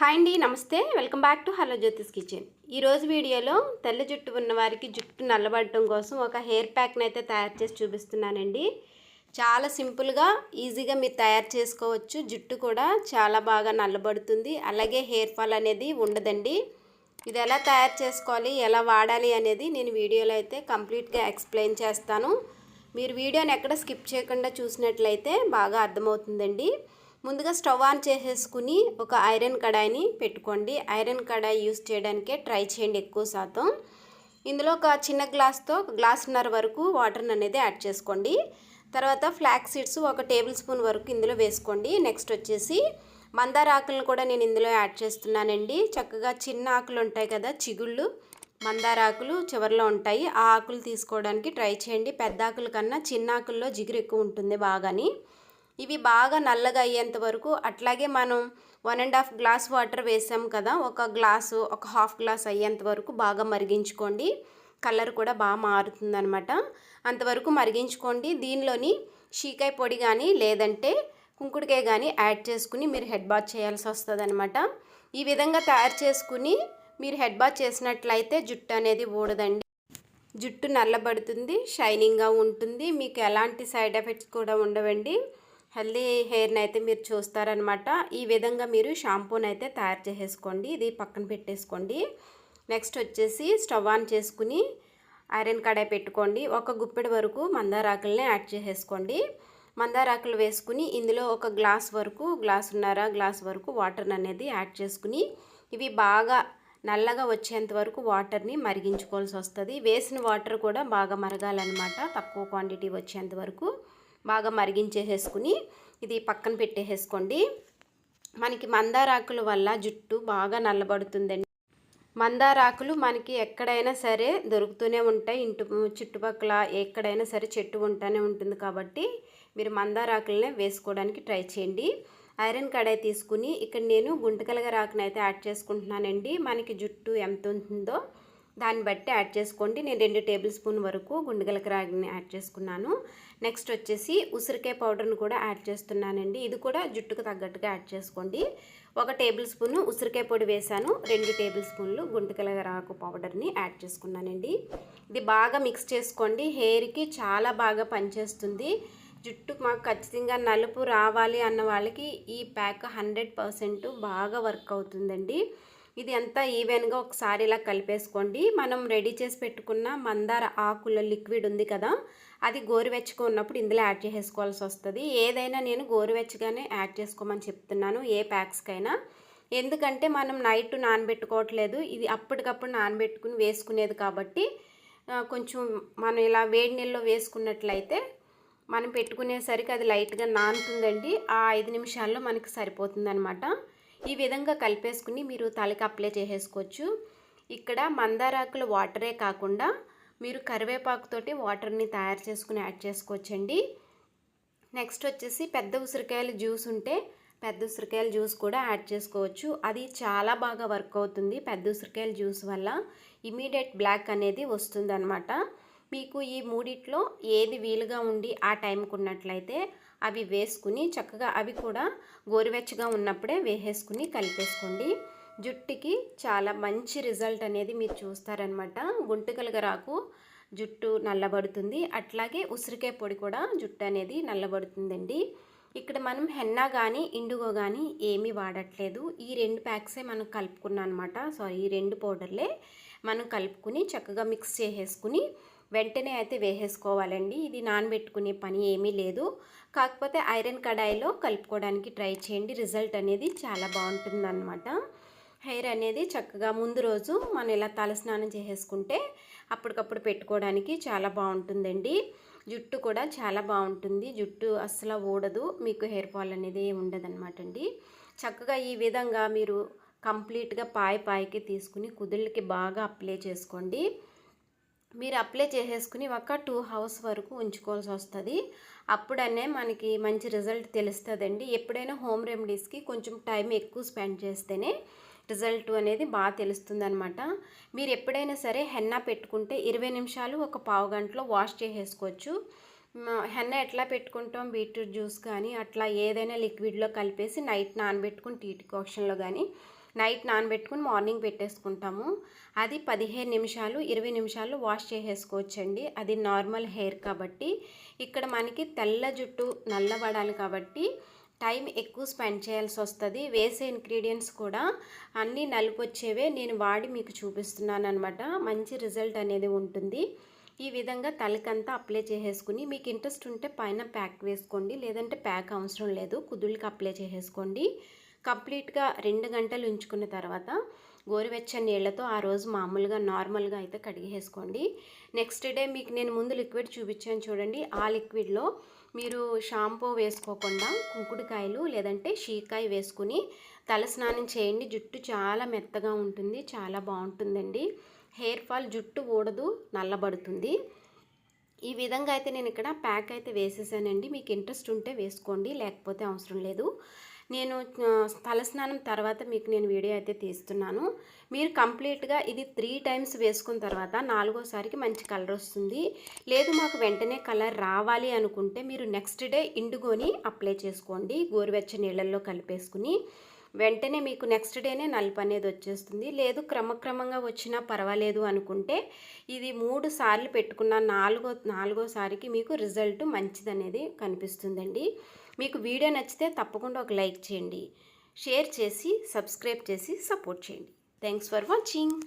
Hi అండి నమస్తే. Welcome back to hello Jyothi's kitchen. ఈరోజు వీడియోలో తెల్ల జుట్టు ఉన్నవారికి జుట్టు నల్లబడటం కోసం ఒక హెయిర్ ప్యాక్ని అయితే తయారు చేసి చూపిస్తున్నానండి. చాలా సింపుల్గా ఈజీగా మీరు తయారు చేసుకోవచ్చు. జుట్టు కూడా చాలా బాగా నల్లబడుతుంది. అలాగే హెయిర్ ఫాల్ అనేది ఉండదండి. ఇది ఎలా తయారు చేసుకోవాలి ఎలా వాడాలి అనేది నేను వీడియోలో అయితే కంప్లీట్గా ఎక్స్ప్లెయిన్ చేస్తాను. మీరు వీడియోని ఎక్కడ స్కిప్ చేయకుండా చూసినట్లయితే బాగా అర్థమవుతుందండి. ముందుగా స్టవ్ ఆన్ చేసేసుకుని ఒక ఐరన్ కడాయిని పెట్టుకోండి. ఐరన్ కడాయి యూస్ చేయడానికే ట్రై చేయండి ఎక్కువ శాతం. ఇందులో ఒక చిన్న గ్లాస్తో ఒక గ్లాసున్నర వరకు వాటర్ అనేది యాడ్ చేసుకోండి. తర్వాత ఫ్లాక్ సీడ్స్ ఒక టేబుల్ స్పూన్ వరకు ఇందులో వేసుకోండి. నెక్స్ట్ వచ్చేసి మందార ఆకులను కూడా నేను ఇందులో యాడ్ చేస్తున్నానండి. చక్కగా చిన్న ఆకులు ఉంటాయి కదా చిగుళ్ళు మందార ఆకులు చివరిలో ఉంటాయి. ఆ ఆకులు తీసుకోవడానికి ట్రై చేయండి. పెద్ద ఆకుల కన్నా చిన్న ఆకుల్లో జిగురు ఎక్కువ ఉంటుంది బాగాని. ఇవి బాగా నల్లగా అయ్యేంత వరకు అట్లాగే మనం one and half glass water వేసాం కదా ఒక గ్లాసు ఒక హాఫ్ గ్లాస్ అయ్యేంత వరకు బాగా మరిగించుకోండి. కలర్ కూడా బాగా మారుతుందనమాట అంతవరకు మరిగించుకోండి. దీనిలోని షీకాయ పొడి కానీ లేదంటే కుంకుడికాయ కానీ యాడ్ చేసుకుని మీరు హెడ్ బాత్ చేయాల్సి వస్తుంది అనమాట ఈ విధంగా తయారు చేసుకుని మీరు హెడ్ బాత్ చేసినట్లయితే జుట్టు అనేది ఊడదండి. జుట్టు నల్లబడుతుంది షైనింగ్గా ఉంటుంది. మీకు ఎలాంటి సైడ్ ఎఫెక్ట్స్ కూడా ఉండవండి. హెల్దీ హెయిర్ని అయితే మీరు చూస్తారనమాట. ఈ విధంగా మీరు షాంపూని అయితే తయారు చేసేసుకోండి. ఇది పక్కన పెట్టేసుకోండి. నెక్స్ట్ వచ్చేసి స్టవ్ ఆన్ చేసుకుని ఐరన్ కడాయి పెట్టుకోండి. ఒక గుప్పెడి వరకు మందారాకుల్ని యాడ్ చేసేసుకోండి. మందారాకులు వేసుకుని ఇందులో ఒక గ్లాస్ వరకు గ్లాసున్నర గ్లాస్ వరకు వాటర్ అనేది యాడ్ చేసుకుని ఇవి బాగా నల్లగా వచ్చేంత వరకు వాటర్ని మరిగించుకోవాల్సి వస్తుంది. వేసిన వాటర్ కూడా బాగా మరగాలన్నమాట తక్కువ క్వాంటిటీ వచ్చేంత వరకు. బాగా మరిగించేసేసుకుని ఇది పక్కన పెట్టేసేసుకోండి. మనకి మందారాకుల వల్ల జుట్టు బాగా నల్లబడుతుందండి. మందారాకులు మనకి ఎక్కడైనా సరే దొరుకుతూనే ఉంటాయి. ఇంటి చుట్టుపక్కల ఎక్కడైనా సరే చెట్టు ఉంటూనే ఉంటుంది కాబట్టి మీరు మందారాకులనే వేసుకోవడానికి ట్రై చేయండి. ఐరన్ కడాయి తీసుకుని ఇక్కడ నేను గుంటకలుగా రాకునైతే యాడ్ చేసుకుంటున్నానండి. మనకి జుట్టు ఎంత ఉంటుందో దాన్ని బట్టి యాడ్ చేసుకోండి. నేను రెండు టేబుల్ స్పూన్ వరకు గుండెగలక రాగిని యాడ్ చేసుకున్నాను. నెక్స్ట్ వచ్చేసి ఉసిరికాయ పౌడర్ని కూడా యాడ్ చేస్తున్నానండి. ఇది కూడా జుట్టుకు తగ్గట్టుగా యాడ్ చేసుకోండి. ఒక టేబుల్ స్పూన్ ఉసిరికాయ పొడి వేశాను రెండు టేబుల్ స్పూన్లు గుండెకల రాకు పౌడర్ని యాడ్ చేసుకున్నానండి. ఇది బాగా మిక్స్ చేసుకోండి. హెయిర్కి చాలా బాగా పనిచేస్తుంది. జుట్టు మాకు ఖచ్చితంగా నలుపు రావాలి అన్న వాళ్ళకి ఈ ప్యాక్ హండ్రెడ్ పర్సెంట్ బాగా వర్క్ అవుతుందండి. ఇది అంతా ఈవెన్గా ఒకసారి ఇలా కలిపేసుకోండి. మనం రెడీ చేసి పెట్టుకున్న మందార ఆకుల లిక్విడ్ ఉంది కదా అది గోరువెచ్చగా ఉన్నప్పుడు ఇందులో యాడ్ చేసేసుకోవాల్సి వస్తుంది. ఏదైనా నేను గోరువెచ్చగానే యాడ్ చేసుకోమని చెప్తున్నాను ఏ ప్యాక్స్కైనా. ఎందుకంటే మనం నైట్ నానబెట్టుకోవట్లేదు ఇది అప్పటికప్పుడు నానబెట్టుకుని వేసుకునేది కాబట్టి కొంచెం మనం ఇలా వేడి నీళ్ళలో వేసుకున్నట్లయితే మనం పెట్టుకునేసరికి అది లైట్గా నానుతుందండి. ఆ ఐదు నిమిషాల్లో మనకి సరిపోతుందనమాట ఈ విధంగా కలిపేసుకుని మీరు తలకి అప్లై చేసేసుకోవచ్చు. ఇక్కడ మందారాకులు వాటరే కాకుండా మీరు కరివేపాకుతోటి వాటర్ని తయారు చేసుకుని యాడ్ చేసుకోవచ్చండి. నెక్స్ట్ వచ్చేసి పెద్ద ఉసిరికాయల జ్యూస్ ఉంటే పెద్ద ఉసిరికాయల జ్యూస్ కూడా యాడ్ చేసుకోవచ్చు. అది చాలా బాగా వర్క్ అవుతుంది పెద్ద ఉసిరికాయల జ్యూస్ వల్ల. ఇమీడియట్ బ్లాక్ అనేది వస్తుందనమాట మీకు ఈ మూడిట్లో ఏది వీలుగా ఉండి ఆ టైంకి ఉన్నట్లయితే అవి వేసుకుని చక్కగా అవి కూడా గోరువెచ్చగా ఉన్నప్పుడే వేసేసుకుని కలిపేసుకోండి. జుట్టుకి చాలా మంచి రిజల్ట్ అనేది మీరు చూస్తారనమాట గుంటుకలుగా రాకు జుట్టు నల్లబడుతుంది. అట్లాగే ఉసిరికాయ పొడి కూడా జుట్టు అనేది నల్లబడుతుందండి. ఇక్కడ మనం హెన్నా కానీ ఇండుగో కానీ ఏమీ వాడట్లేదు. ఈ రెండు ప్యాక్సే మనం కలుపుకున్నాం అనమాట సారీ ఈ రెండు పౌడర్లే మనం కలుపుకుని చక్కగా మిక్స్ చేసేసుకుని వెంటనే అయితే వేసేసుకోవాలండి. ఇది నానబెట్టుకునే పని ఏమీ లేదు. కాకపోతే ఐరన్ కడాయిలో కలుపుకోవడానికి ట్రై చేయండి. రిజల్ట్ అనేది చాలా బాగుంటుందన్నమాట. హెయిర్ అనేది చక్కగా ముందు రోజు మనం ఇలా తలస్నానం చేసేసుకుంటే అప్పటికప్పుడు పెట్టుకోవడానికి చాలా బాగుంటుందండి. జుట్టు కూడా చాలా బాగుంటుంది. జుట్టు అస్సలు ఊడదు. మీకు హెయిర్ ఫాల్ అనేది ఉండదన్నమాట అండి చక్కగా ఈ విధంగా మీరు కంప్లీట్గా పాయ పాయకి తీసుకుని కుదుళ్ళకి బాగా అప్లై చేసుకోండి. మీరు అప్లై చేసేసుకుని ఒక టూ హవర్స్ వరకు ఉంచుకోవాల్సి వస్తుంది. అప్పుడనే మనకి మంచి రిజల్ట్ తెలుస్తుందండి. ఎప్పుడైనా హోమ్ రెమెడీస్కి కొంచెం టైం ఎక్కువ స్పెండ్ చేస్తేనే రిజల్ట్ అనేది బాగా తెలుస్తుంది అనమాట మీరు ఎప్పుడైనా సరే హెన్నా పెట్టుకుంటే ఇరవై నిమిషాలు ఒక పావు గంటలో వాష్ చేసేసుకోవచ్చు. హెన్న ఎట్లా పెట్టుకుంటాం? బీట్రూట్ జ్యూస్ కానీ అట్లా ఏదైనా లిక్విడ్లో కలిపేసి నైట్ నానబెట్టుకుని టీ కాక్షన్లో కానీ నైట్ నానబెట్టుకుని మార్నింగ్ పెట్టేసుకుంటాము. అది పదిహేను నిమిషాలు ఇరవై నిమిషాలు వాష్ చేసేసుకోవచ్చండి. అది నార్మల్ హెయిర్ కాబట్టి. ఇక్కడ మనకి తెల్ల జుట్టు నల్లబడాలి కాబట్టి టైం ఎక్కువ స్పెండ్ చేయాల్సి వస్తుంది. వేసే ఇంగ్రీడియంట్స్ కూడా అన్నీ నలుపు వచ్చేవే నేను వాడి మీకు చూపిస్తున్నాను అనమాట మంచి రిజల్ట్ అనేది ఉంటుంది. ఈ విధంగా తలకంతా అప్లై చేసేసుకుని మీకు ఇంట్రెస్ట్ ఉంటే పైన ప్యాక్ వేసుకోండి. లేదంటే ప్యాక్ అవసరం లేదు. కుదులకి అప్లై చేసేసుకోండి. కంప్లీట్గా రెండు గంటలు ఉంచుకున్న తర్వాత గోరువెచ్చని నీళ్ళతో ఆ రోజు మామూలుగా నార్మల్గా అయితే కడిగేసుకోండి. నెక్స్ట్ డే మీకు నేను ముందు లిక్విడ్ చూపించాను చూడండి. ఆ లిక్విడ్లో మీరు షాంపూ వేసుకోకుండా కుంకుడుకాయలు లేదంటే షీకాయ వేసుకుని తల స్నానం చేయండి. జుట్టు చాలా మెత్తగా ఉంటుంది చాలా బాగుంటుందండి. హెయిర్ ఫాల్ జుట్టు ఊడదు నల్లబడుతుంది. ఈ విధంగా అయితే నేను ఇక్కడ ప్యాక్ అయితే వేసేసానండి. మీకు ఇంట్రెస్ట్ ఉంటే వేసుకోండి లేకపోతే అవసరం లేదు. నేను తలస్నానం తర్వాత మీకు నేను వీడియో అయితే తీస్తున్నాను. మీరు కంప్లీట్గా ఇది త్రీ టైమ్స్ వేసుకున్న తర్వాత నాలుగోసారికి మంచి కలర్ వస్తుంది. లేదు మాకు వెంటనే కలర్ రావాలి అనుకుంటే మీరు నెక్స్ట్ డే ఇండుగోని అప్లై చేసుకోండి. గోరువెచ్చ నీళ్ళల్లో కలిపేసుకుని. వెంటనే మీకు నెక్స్ట్ డేనే నలుపు అనేది వచ్చేస్తుంది. లేదు క్రమక్రమంగా వచ్చినా పర్వాలేదు అనుకుంటే ఇది మూడు సార్లు పెట్టుకున్న నాలుగో నాలుగోసారికి మీకు రిజల్ట్ మంచిదనేది కనిపిస్తుందండి. మీకు వీడియో నచ్చితే తప్పకుండా ఒక లైక్ చేయండి. షేర్ చేసి సబ్స్క్రైబ్ చేసి సపోర్ట్ చేయండి. Thanks for watching